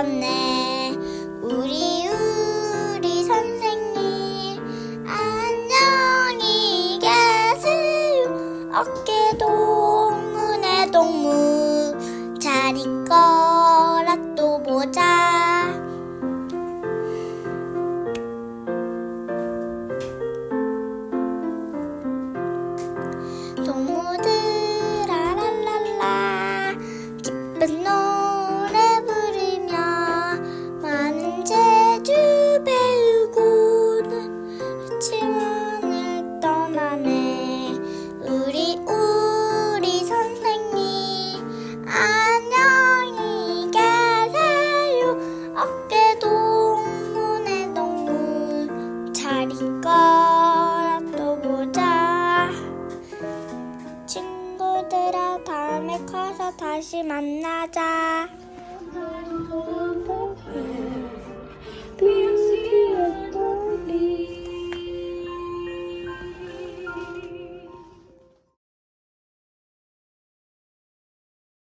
오셨네. 우리 우리 선생님 안녕히 계세요. 어깨 동문의 동무 잘 있거라 또 보자. 동무 동문의 동문. 자리 꺼또 보자. 친구들아 다음에 커서 다시 만나자.